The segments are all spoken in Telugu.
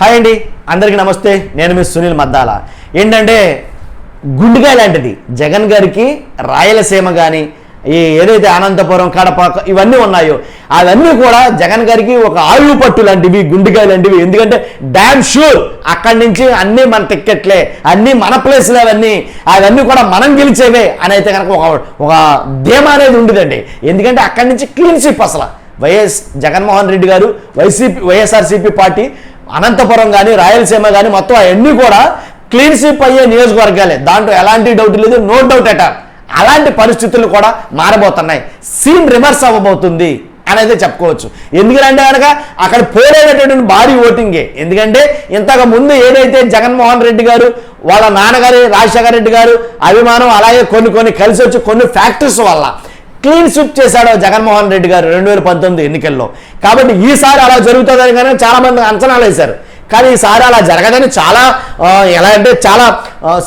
హాయ్ అండి అందరికీ నమస్తే. నేను మీ సునీల్ మద్దాల. ఏంటంటే గుండెకాయ లాంటిది. జగన్ గారికి రాయలసీమ కానీ ఈ ఏదైతే అనంతపురం కడప ఇవన్నీ ఉన్నాయో అవన్నీ కూడా జగన్ గారికి ఒక ఆయువు పట్టు లాంటివి గుండెకాయ లాంటివి. ఎందుకంటే డ్యామ్ షూర్ అక్కడి నుంచి అన్నీ మన టిక్కెట్లే అన్నీ మన ప్లేస్లే అవన్నీ. అవన్నీ కూడా మనం గెలిచేవే అని అయితే కనుక ఒక ఒక ధీమా అనేది ఉండదండి. ఎందుకంటే అక్కడి నుంచి క్లీన్షిప్ అసలు. వైఎస్ జగన్మోహన్ రెడ్డి గారు వైసీపీ వైఎస్ఆర్సీపీ పార్టీ అనంతపురం కానీ రాయలసీమ కానీ మొత్తం అవన్నీ కూడా క్లీన్ స్వీప్ అయ్యే నియోజకవర్గాలే. దాంట్లో ఎలాంటి డౌట్ లేదు నో డౌట్ అట అలాంటి పరిస్థితులు కూడా మారబోతున్నాయి. సీన్ రివర్స్ అవ్వబోతుంది అనేది చెప్పుకోవచ్చు. ఎందుకంటే కనుక అక్కడ పోలేనటువంటి భారీ ఓటింగే ఎందుకంటే ఇంతకు ముందు ఏదైతే జగన్మోహన్ రెడ్డి గారు వాళ్ళ నాన్నగారు రాజశేఖర రెడ్డి గారు అభిమానం అలాగే కొన్ని కొన్ని కలిసి వచ్చి కొన్ని ఫ్యాక్టర్స్ వల్ల క్లీన్ స్విప్ చేశాడు జగన్మోహన్ రెడ్డి గారు రెండు వేల పంతొమ్మిది ఎన్నికల్లో. కాబట్టి ఈసారి అలా జరుగుతుందని కానీ చాలామంది అంచనాలు వేశారు. కానీ ఈసారి అలా జరగదని చాలా ఎలా అంటే చాలా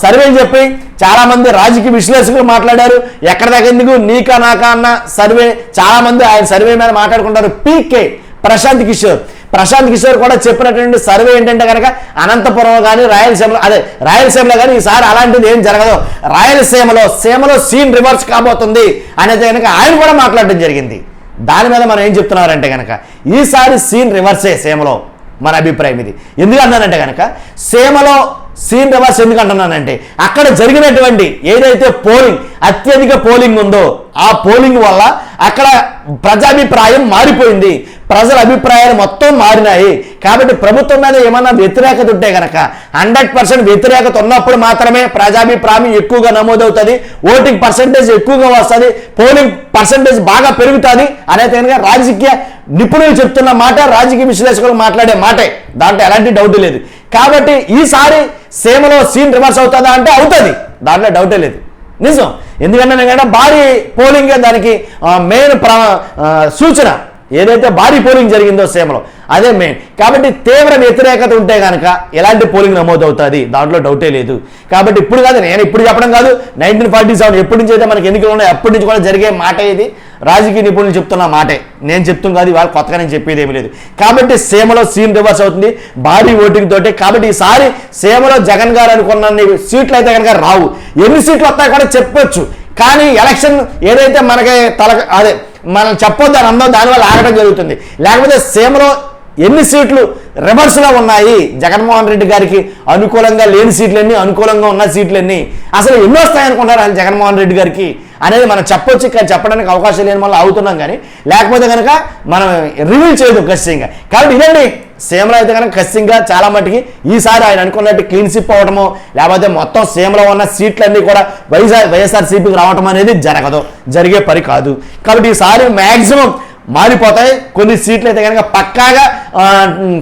సర్వేలు చెప్పి చాలామంది రాజకీయ విశ్లేషకులు మాట్లాడారు. ఎక్కడ దాకా ఎందుకు నీకా నాకా అన్న సర్వే చాలామంది ఆయన సర్వే మీద మాట్లాడుకుంటారు. పీకే ప్రశాంత్ కిషోర్. ప్రశాంత్ కిషోర్ కూడా చెప్పినటువంటి సర్వే ఏంటంటే కనుక అనంతపురం కానీ రాయలసీమలో అదే రాయలసీమలో కానీ ఈసారి అలాంటిది ఏం జరగదు. రాయలసీమలో సీమలో సీన్ రివర్స్ కాబోతుంది అనేది కనుక ఆయన కూడా మాట్లాడడం జరిగింది. దాని మీద మనం ఏం చెప్తున్నారంటే కనుక ఈసారి సీన్ రివర్సే సీమలో. మన అభిప్రాయం ఇది. ఎందుకు అన్నానంటే కనుక సీమలో సీన్ రివర్స్ ఎందుకు అంటున్నానంటే అక్కడ జరిగినటువంటి ఏదైతే పోలింగ్ అత్యధిక పోలింగ్ ఉందో ఆ పోలింగ్ వల్ల అక్కడ ప్రజాభిప్రాయం మారిపోయింది. ప్రజల అభిప్రాయాలు మొత్తం మారినాయి. కాబట్టి ప్రభుత్వం మీద ఏమన్నా వ్యతిరేకత ఉంటే గనక హండ్రెడ్ పర్సెంట్ వ్యతిరేకత ఉన్నప్పుడు మాత్రమే ప్రజాభిప్రాయం ఎక్కువగా నమోదవుతుంది ఓటింగ్ పర్సంటేజ్ ఎక్కువగా వస్తుంది పోలింగ్ పర్సంటేజ్ బాగా పెరుగుతుంది అనేది కనుక రాజకీయ నిపుణులు చెప్తున్న మాట రాజకీయ విశ్లేషకులు మాట్లాడే మాటే. దాంట్లో ఎలాంటి డౌట్ లేదు. కాబట్టి ఈసారి సీమలో సీన్ రివర్స్ అవుతుందా అంటే అవుతుంది. దాంట్లో డౌటే లేదు. నిజం. ఎందుకంటే నేను భారీ పోలింగ్ దానికి మెయిన్ ప్ర సూచన. ఏదైతే భారీ పోలింగ్ జరిగిందో సీమలో. అదే మెయిన్ కాబట్టి తీవ్ర వ్యతిరేకత ఉంటే కనుక ఎలాంటి పోలింగ్ నమోదవుతుంది? దాంట్లో డౌటే లేదు. కాబట్టి ఇప్పుడు కాదు నేను ఇప్పుడు చెప్పడం కాదు నైన్టీన్ ఫార్టీ సెవెన్ ఎప్పటి నుంచి అయితే మనకి ఎన్నికలు ఉన్నాయో అప్పటి నుంచి కూడా జరిగే మాట ఇది. రాజకీయ నిపుణులు చెప్తున్న మాటే. నేను చెప్తున్నా కాదు ఇవాళ కొత్తగా నేను చెప్పేది ఏమీ లేదు. కాబట్టి సీమలో సీన్ రివర్స్ అవుతుంది. భారీ ఓటింగ్ తోటి. కాబట్టి ఈసారి సీమలో జగన్ గారు అనుకున్న సీట్లు అయితే కనుక రావు. ఎన్ని సీట్లు వస్తాయి కూడా చెప్పొచ్చు. కానీ ఎలక్షన్ ఏదైతే మనకి తల అదే మనం చెప్పొద్దు అని అందో దానివల్ల ఆగడం జరుగుతుంది. లేకపోతే సీమలో ఎన్ని సీట్లు రివర్స్లో ఉన్నాయి? జగన్మోహన్ రెడ్డి గారికి అనుకూలంగా లేని సీట్లన్నీ అనుకూలంగా ఉన్న సీట్లన్నీ? అసలు ఎన్ని వస్తాయనుకుంటారు ఆయన జగన్మోహన్ రెడ్డి గారికి? అనేది మనం చెప్పొచ్చు కానీ చెప్పడానికి అవకాశం లేని వల్ల అవుతున్నాం కానీ లేకపోతే కనుక మనం రివీల్ చేయదు ఖచ్చితంగా. కాబట్టి ఇదండి. సీఎంలో అయితే కనుక ఖచ్చితంగా చాలా మటుకి ఈసారి ఆయన అనుకున్నట్టు క్లీన్ షిప్ అవడమో లేకపోతే మొత్తం సీమలో ఉన్న సీట్లన్నీ కూడా వైఎస్ఆర్ వైఎస్ఆర్సీపీకి రావడం అనేది జరగదు జరిగే పని కాదు. కాబట్టి ఈసారి మ్యాక్సిమం మారిపోతాయి. కొన్ని సీట్లు అయితే కనుక పక్కాగా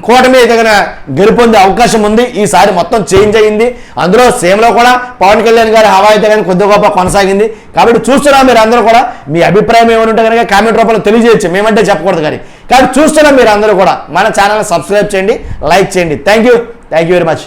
కూటమి అయితే కనుక గెలుపొందే అవకాశం ఉంది. ఈసారి మొత్తం చేంజ్ అయింది అందులో సేమ్లో కూడా పవన్ కళ్యాణ్ గారి హవా అయితే కనుక కొద్ది గొప్ప కొనసాగింది. కాబట్టి చూస్తున్నాం మీరు అందరూ కూడా. మీ అభిప్రాయం ఏమైనా ఉంటే కనుక కామెంట్ రూపంలో తెలియజేయచ్చు. మేమంటే చెప్పకూడదు కానీ. కాబట్టి చూస్తున్నాం మీరు అందరూ కూడా. మన ఛానల్ సబ్స్క్రైబ్ చేయండి లైక్ చేయండి. Thank you. Thank you very much.